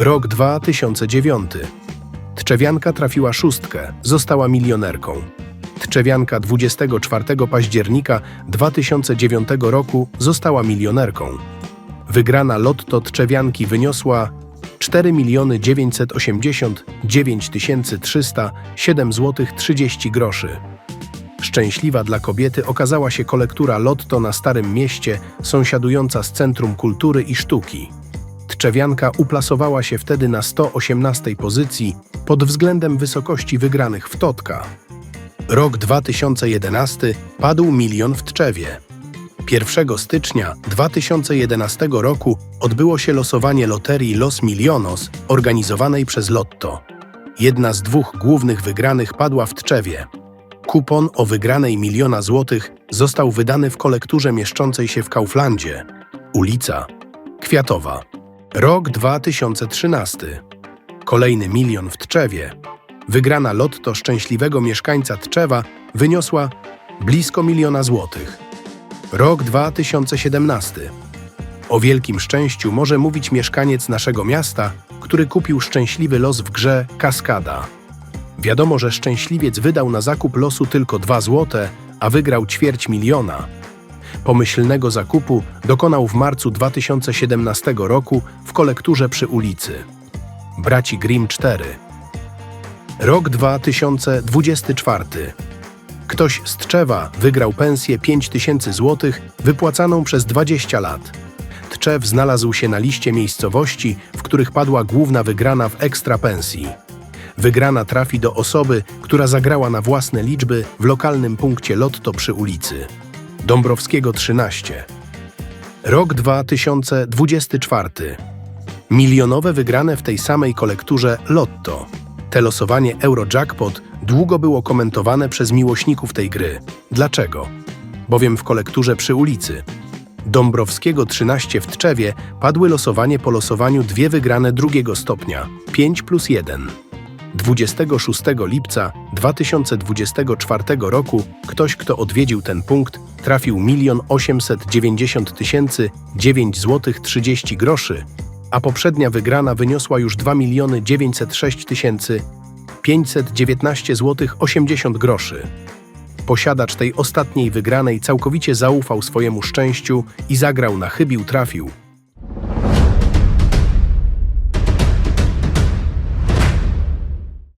Rok 2009. Tczewianka trafiła szóstkę, została milionerką. Tczewianka 24 października 2009 roku została milionerką. Wygrana lotto Tczewianki wyniosła 4 989 307 zł 30 groszy. Szczęśliwa dla kobiety okazała się kolektura lotto na Starym Mieście, sąsiadująca z Centrum Kultury i Sztuki. Tczewianka uplasowała się wtedy na 118 pozycji pod względem wysokości wygranych w Totka. Rok 2011 padł milion w Tczewie. 1 stycznia 2011 roku odbyło się losowanie loterii Los Milionos organizowanej przez Lotto. Jedna z dwóch głównych wygranych padła w Tczewie. Kupon o wygranej miliona złotych został wydany w kolekturze mieszczącej się w Kauflandzie. Ulica Kwiatowa. Rok 2013. Kolejny milion w Tczewie. Wygrana lotto szczęśliwego mieszkańca Tczewa wyniosła blisko miliona złotych. Rok 2017. O wielkim szczęściu może mówić mieszkaniec naszego miasta, który kupił szczęśliwy los w grze Kaskada. Wiadomo, że szczęśliwiec wydał na zakup losu tylko 2 złote, a wygrał ćwierć miliona. Pomyślnego zakupu dokonał w marcu 2017 roku w kolekturze przy ulicy. Braci Grimm 4. Rok 2024. Ktoś z Tczewa wygrał pensję 5000 zł wypłacaną przez 20 lat. Tczew znalazł się na liście miejscowości, w których padła główna wygrana w ekstra pensji. Wygrana trafi do osoby, która zagrała na własne liczby w lokalnym punkcie lotto przy ulicy. Dąbrowskiego 13. Rok 2024. Milionowe wygrane w tej samej kolekturze lotto. Te losowanie Eurojackpot długo było komentowane przez miłośników tej gry. Dlaczego? Bowiem w kolekturze przy ulicy Dąbrowskiego 13 w Tczewie padły losowanie po losowaniu dwie wygrane drugiego stopnia 5 plus 1. 26 lipca 2024 roku ktoś, kto odwiedził ten punkt, trafił 1 890 tysięcy 9 zł 30 groszy, a poprzednia wygrana wyniosła już 2 906 tysięcy 519 zł 80 groszy. Posiadacz tej ostatniej wygranej całkowicie zaufał swojemu szczęściu i zagrał na chybił trafił